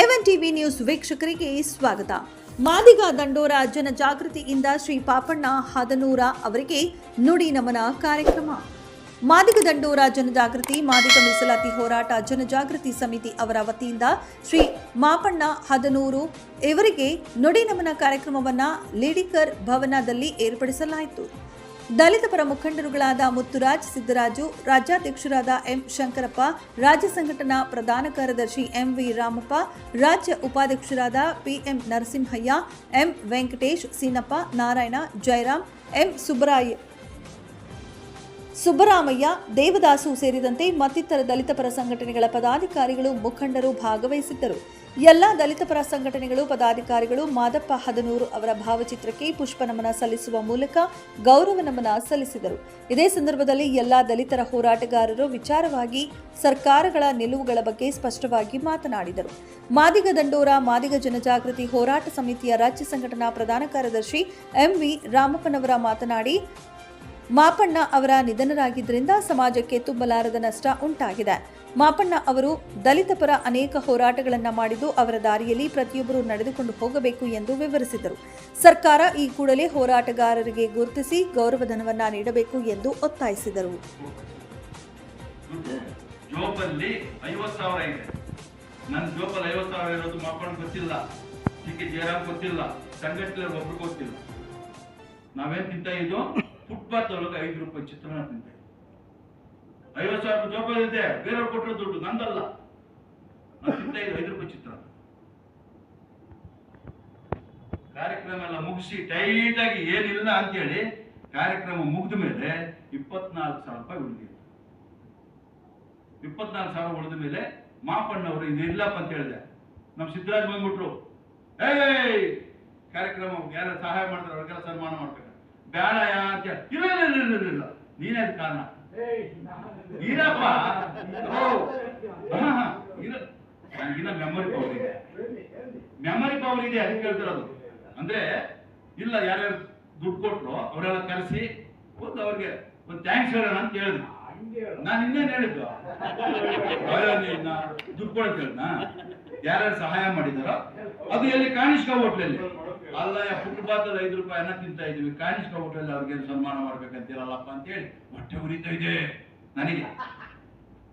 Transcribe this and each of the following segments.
ಎವನ್ TV news ವೀಕ್ಷಕರಿಗೆ ಸ್ವಾಗತ. ಮಾದಿಗ ದಂಡೋರ ಜನಜಾಗೃತಿಯಿಂದ ಶ್ರೀ ಪಾಪಣ್ಣ ಹದನೂರ ಅವರಿಗೆ ನುಡಿ ನಮನ ಕಾರ್ಯಕ್ರಮ. ಮಾದಿಗ ದಂಡೋರ ಜನಜಾಗೃತಿ ಮಾದಿಗ ಮೀಸಲಾತಿ ಹೋರಾಟ ಜನಜಾಗೃತಿ ಸಮಿತಿ ಅವರ ವತಿಯಿಂದ ಶ್ರೀ ಮಾಪಣ್ಣ ಹದನೂರು ಇವರಿಗೆ ನುಡಿ ನಮನ ಕಾರ್ಯಕ್ರಮವನ್ನು ಲಿಡಿಕರ್ ಭವನದಲ್ಲಿ ಏರ್ಪಡಿಸಲಾಯಿತು. ದಲಿತ ಪರ ಮುಖಂಡರುಗಳಾದ ಮುತ್ತುರಾಜ್ ಸಿದ್ದರಾಜು, ರಾಜ್ಯಾಧ್ಯಕ್ಷರಾದ ಎಂ ಶಂಕರಪ್ಪ, ರಾಜ್ಯ ಸಂಘಟನಾ ಪ್ರಧಾನ ಕಾರ್ಯದರ್ಶಿ ಎಂ ವಿ ರಾಮಪ್ಪ, ರಾಜ್ಯ ಉಪಾಧ್ಯಕ್ಷರಾದ PM Narasimhaiah, M Venkatesh Seenappa, Narayana, Jayaram, M Subbaraya Subbaramaiah, Devadasu ಸೇರಿದಂತೆ ಮತ್ತಿತರ ದಲಿತ ಪರ ಸಂಘಟನೆಗಳ ಪದಾಧಿಕಾರಿಗಳು ಮುಖಂಡರು ಭಾಗವಹಿಸಿದ್ದರು. ಎಲ್ಲ ದಲಿತ ಪರ ಸಂಘಟನೆಗಳು ಪದಾಧಿಕಾರಿಗಳು ಮಾದಪ್ಪ ಹದನೂರು ಅವರ ಭಾವಚಿತ್ರಕ್ಕೆ ಪುಷ್ಪ ನಮನ ಸಲ್ಲಿಸುವ ಮೂಲಕ ಗೌರವ ನಮನ ಸಲ್ಲಿಸಿದರು. ಇದೇ ಸಂದರ್ಭದಲ್ಲಿ ಎಲ್ಲ ದಲಿತರ ಹೋರಾಟಗಾರರು ವಿಚಾರವಾಗಿ ಸರ್ಕಾರಗಳ ನಿಲುವುಗಳ ಬಗ್ಗೆ ಸ್ಪಷ್ಟವಾಗಿ ಮಾತನಾಡಿದರು. ಮಾದಿಗ ದಂಡೋರ, ಮಾದಿಗ ಜನಜಾಗೃತಿ ಹೋರಾಟ ಸಮಿತಿಯ ರಾಜ್ಯ ಸಂಘಟನಾ ಪ್ರಧಾನ ಕಾರ್ಯದರ್ಶಿ ಎಂವಿ ರಾಮಪ್ಪನವರ ಮಾತನಾಡಿ ಮಾಪಣ್ಣ ಅವರ ನಿಧನರಾಗಿದ್ದರಿಂದ ಸಮಾಜಕ್ಕೆ ತುಂಬಲಾರದ ನಷ್ಟ ಉಂಟಾಗಿದೆ. ಮಾಪಣ್ಣ ಅವರು ದಲಿತ ಪರ ಅನೇಕ ಹೋರಾಟಗಳನ್ನು ಮಾಡಿದ್ದು ಅವರ ದಾರಿಯಲ್ಲಿ ಪ್ರತಿಯೊಬ್ಬರು ನಡೆದುಕೊಂಡು ಹೋಗಬೇಕು ಎಂದು ವಿವರಿಸಿದರು. ಸರ್ಕಾರ ಈ ಕೂಡಲೇ ಹೋರಾಟಗಾರರಿಗೆ ಗುರುತಿಸಿ ಗೌರವಧನವನ್ನು ನೀಡಬೇಕು ಎಂದು ಒತ್ತಾಯಿಸಿದರು. ಇದೆ. ನಾವೇನ್ ತಿಂತ ಇದ್ದು? ಫುಟ್ಪಾತ್ ಒಳಗೆ ಐದು ರೂಪಾಯಿ ಚಿತ್ರಾನ್ನ ತಿಂತೆ ಐವತ್ತು ಐವತ್ ಸಾವಿರ ರೂಪಾಯಿ ಜೋಬಲ್ಲಿ ಇದೆ ಬೇರೆಯವ್ರು ಕೊಟ್ಟರೆ ದುಡ್ಡು ನಂದಲ್ಲ. ಇದ್ದು ಐದು ರೂಪಾಯಿ ಚಿತ್ರಾನ್ನ ಕಾರ್ಯಕ್ರಮ ಎಲ್ಲ ಮುಗಿಸಿ ಟೈಟ್ ಆಗಿ ಏನಿಲ್ಲ ಅಂತೇಳಿ ಕಾರ್ಯಕ್ರಮ ಮುಗಿದ ಮೇಲೆ ಇಪ್ಪತ್ನಾಲ್ಕು ಸಾವಿರ ರೂಪಾಯಿ ಉಳಿದಿದೆ. ಇಪ್ಪತ್ನಾಲ್ಕು ಸಾವಿರ ಉಳಿದ ಮೇಲೆ ಮಾಪಣ್ಣವರು ಇದು ಅಂತ ಹೇಳಿದೆ. ನಮ್ಮ ಸಿದ್ದರಾಜ್ ಬಂದ್ಬಿಟ್ರು, ಏಯ್ ಕಾರ್ಯಕ್ರಮ ಯಾರು ಸಹಾಯ ಮಾಡ್ತಾರೆ? ಅವ್ರಿಗೆಲ್ಲ ಸನ್ಮಾನ ಮಾಡ್ತಾರೆ ಬೇಡ ಯಾಕೆ? ಇಲ್ಲ ಇಲ್ಲ ಇಲ್ಲ ನೀನೇ ಕಾರಣ. ಇರಪ್ಪ ಇನ್ನ ಮೆಮೊರಿ ಪವರ್ ಇದೆ. ಮೆಮೊರಿ ಪವರ್ ಇದೆ ಅದಕ್ಕೆ ಹೇಳ್ತಿರೋದು ಅಂದ್ರೆ, ಇಲ್ಲ, ಯಾರ್ಯಾರು ದುಡ್ಡು ಕೊಟ್ರು, ಅವರೆಲ್ಲ ಕರೆಸಿ, ಒಂದು ಅವ್ರಿಗೆ ಒಂದು ಥ್ಯಾಂಕ್ಸ್ ಹೇಳೋಣ ಅಂತ ಹೇಳಿದ್ರು. ನಾನು ಇನ್ನೇನು ಹೇಳಿದ್ದು? ದುಡ್ಡು ಕೊಡಕ್ಕೆ ಹೇಳಿದ್ನ? ಯಾರ್ಯಾರು ಸಹಾಯ ಮಾಡಿದಾರೋ? ಅದು ಎಲ್ಲಿ ಕಾಣಿಸ್ಕೋ ಹೋಟ್ಲಲ್ಲಿ. ಅಲ್ಲ ಫುಟ್ಪಾತ್ ಐದು ರೂಪಾಯಿ ಅನ್ನ ತಿಂತಾ ಇದೀವಿ ಕಾಣಿಸ್ಕೋ ಹೋಟೆಲ್ ಅವ್ರಿಗೆ ಸನ್ಮಾನ ಮಾಡ್ಬೇಕಂತೀರಲ್ಲಪ್ಪ ಅಂತ ಹೇಳಿ ಹೊಟ್ಟೆ ಉರಿತಾ ಇದೆ ನನಗೆ.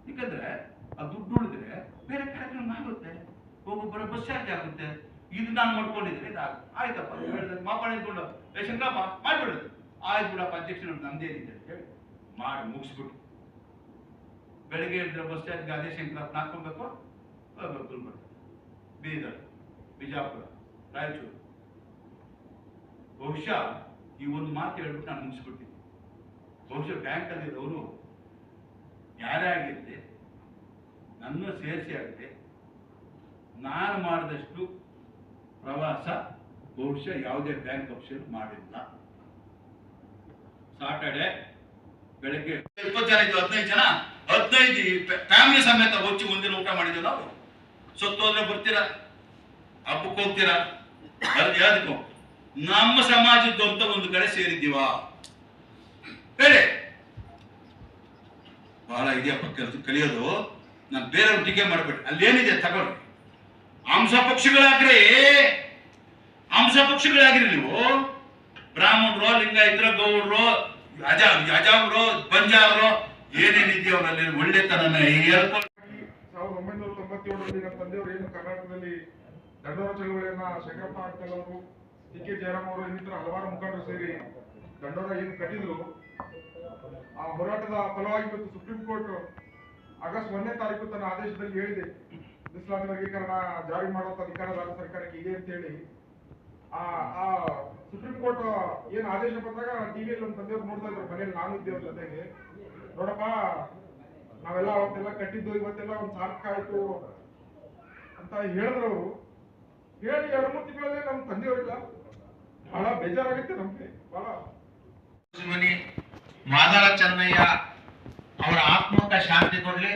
ಯಾಕಂದ್ರೆ ಆ ದುಡ್ಡು ಉಳಿದ್ರೆ ಬೇರೆ ಕಾರ್ಯಕ್ರಮ ಆಗುತ್ತೆ. ಒಬ್ಬೊಬ್ಬರ ಬಸ್ ಚಾರ್ಜ್ ಆಗುತ್ತೆ. ಇದು ನಾನು ಮಾಡ್ಕೊಂಡಿದ್ರೆ ಇದಾಗ ಆಯ್ತಪ್ಪ ಹೇಳಿದ್ರೆ ಮಾಪಾಡ ಇಟ್ಕೊಂಡು ಏ ಶಂಕರಪ್ಪ ಮಾಡ್ಬಿಡುದು ಆಯ್ತು ಬಿಡಪ್ಪ ಅಧ್ಯಕ್ಷನ ನಂದೇನಿದೆ ಅಂತ ಹೇಳಿ ಮಾಡಿ ಮುಗಿಸ್ಬಿಟ್ಟು. ಬೆಳಿಗ್ಗೆ ಹೇಳಿದ್ರೆ ಬಸ್ ಚಾರ್ಜ್ಗೆ ಅದೇ ಶಂಕರಪ್ಪ ಹಾಕೊಬೇಕು ಬೀದರ್, ಬಿಜಾಪುರ, ರಾಯಚೂರು. ಬಹುಶಃ ಈ ಒಂದು ಮಾತು ಹೇಳ್ಬಿಟ್ಟು ನಾನು ಮುಗಿಸ್ಬಿಟ್ಟಿದ್ದೆ ಬಹುಶಃ ಬ್ಯಾಂಕಲ್ಲಿರೋರು ಯಾರೇ ಆಗಿದ್ದೆ ನನ್ನ ಸೇರಿಸಿ ಆಗಲಿ ನಾನು ಮಾಡಿದಷ್ಟು ಪ್ರವಾಸ ಬಹುಶಃ ಯಾವುದೇ ಬ್ಯಾಂಕ್ ಆಫೀಸರ್ ಮಾಡಿಲ್ಲ. ಸಾಟರ್ಡೆ ಬೆಳಗ್ಗೆ ಇಪ್ಪತ್ತು ಜನ ಇದ್ದು ಹದಿನೈದು ಜನ ಹದಿನೈದು ಫ್ಯಾಮಿಲಿ ಸಮೇತ ಹೊಚ್ಚಿ ಮುಂದಿನ ಊಟ ಮಾಡಿದ್ವಿ ನಾವು. ಸೊತ್ತು ಹೋದ್ರೆ ಬರ್ತೀರಾ? ಹಬ್ಬಕ್ಕೆ ಹೋಗ್ತೀರಾ? ಯಾವ್ದಕ್ಕೂ ನಮ್ಮ ಸಮಾಜದ್ದು ಅಂತ ಒಂದು ಕಡೆ ಸೇರಿದ್ದೀವ? ಹೇಳಿ. ಬಹಳ ಇದೆಯಪ್ಪ ಕೆಲಸ ಕಲಿಯೋದು. ನಾನು ಬೇರೆಯವ್ರ ಟೀಕೆ ಮಾಡ್ಬೇಡಿ. ಅಲ್ಲೇನಿದೆ ತಗೊಳ್ಳಿ. ಅಂಶ ಪಕ್ಷಿಗಳಾಗ್ರಿ. ಅಂಶ ಪಕ್ಷಿಗಳಾಗ್ರಿ ನೀವು. ಬ್ರಾಹ್ಮಣರು, ಲಿಂಗಾಯತರು, ಗೌಡ್ರು, ರಾಜ ಅಜಾಮ್ರು ಬಂಜಾರು ಏನೇನಿದೆಯೋ ಅವರಲ್ಲಿ ಒಳ್ಳೆತನ ಸಾವಿರದ ಒಂಬೈನೂರ ತೊಂಬತ್ತೇಳರಲ್ಲಿ ನಮ್ಮ ತಂದೆಯವರು ಏನು ಕರ್ನಾಟಕದಲ್ಲಿ ದಂಡೋರ ಚಳವಳಿಯನ್ನ ಶಂಕರಪ್ಪ ಅಡ್ಕಲ್ ಅವರು ಟಿ ಕೆ ಜಯರಾಮ್ ಅವರು ಇನ್ನಿತರ ಹಲವಾರು ಮುಖಂಡರು ಸೇರಿ ದಂಡೋರ ಏನು ಕಟ್ಟಿದ್ರು, ಆ ಹೋರಾಟದ ಫಲವಾಗಿ ಇವತ್ತು ಸುಪ್ರೀಂ ಕೋರ್ಟ್ ಆಗಸ್ಟ್ ಒಂದನೇ ತಾರೀಕು ತನ್ನ ಆದೇಶದಲ್ಲಿ ಹೇಳಿದೆ ಮೀಸಲಾತಿ ವರ್ಗೀಕರಣ ಜಾರಿ ಮಾಡುವಂತ ಅಧಿಕಾರ ರಾಜ್ಯ ಸರ್ಕಾರಕ್ಕೆ ಇದೆ ಅಂತ ಹೇಳಿ. ಆ ಆ ಸುಪ್ರೀಂ ಕೋರ್ಟ್ ಏನು ಆದೇಶ ಬಂದಾಗ ಟಿವಿಯಲ್ಲಿ ನಮ್ಮ ತಂದೆಯವ್ರು ನೋಡ್ತಾ ಇದ್ರು ಮನೇಲಿ ನಾನು ಇದ್ದೇವ್ರ ಜೊತೆಗೆ. ನೋಡಪ್ಪ, ನಾವೆಲ್ಲ ಅವತ್ತೆಲ್ಲ ಕಟ್ಟಿದ್ದು, ಇವತ್ತೆಲ್ಲ ಒಂದು ಸಾರ್ಥಕ ಆಯ್ತು ಅಂತ ಹೇಳಿದ್ರು ಅವರು. ಹೇಳಿ ಎರಡು ತಿಂಗಳಲ್ಲೇ ನಮ್ಮ ತಂದೆಯವರಿಲ್ಲ. ಬಹಳ ಬೇಜಾರಾಗುತ್ತೆ ನಮ್ಗೆ. ಬಹಳ. ಮಾದಾರ ಚೆನ್ನಯ್ಯ ಅವರ ಆತ್ಮಕ ಶಾಂತಿ ಕೊಡ್ಲಿ,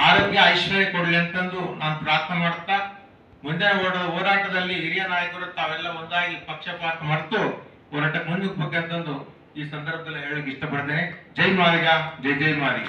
ಆರೋಗ್ಯ ಐಶ್ವರ್ಯ ಕೊಡ್ಲಿ ಅಂತಂದು ನಾನು ಪ್ರಾರ್ಥನೆ ಮಾಡ್ತಾ, ಮುಂದಿನ ಹೋರಾಟ- ಹೋರಾಟದಲ್ಲಿ ಹಿರಿಯ ನಾಯಕರು ತಾವೆಲ್ಲ ಒಂದಾಗಿ ಪಕ್ಷಪಾತ ಮರೆತು ಹೋರಾಟಕ್ಕೆ ಮುಂದಕ್ಕೆ ಅಂತಂದು ಈ ಸಂದರ್ಭದಲ್ಲಿ ಹೇಳಕ್ ಇಷ್ಟಪಡ್ತೇನೆ. ಜೈ ಮಾಲಿಗ ಜೈ ಜೈ ಮಾಲಿಗ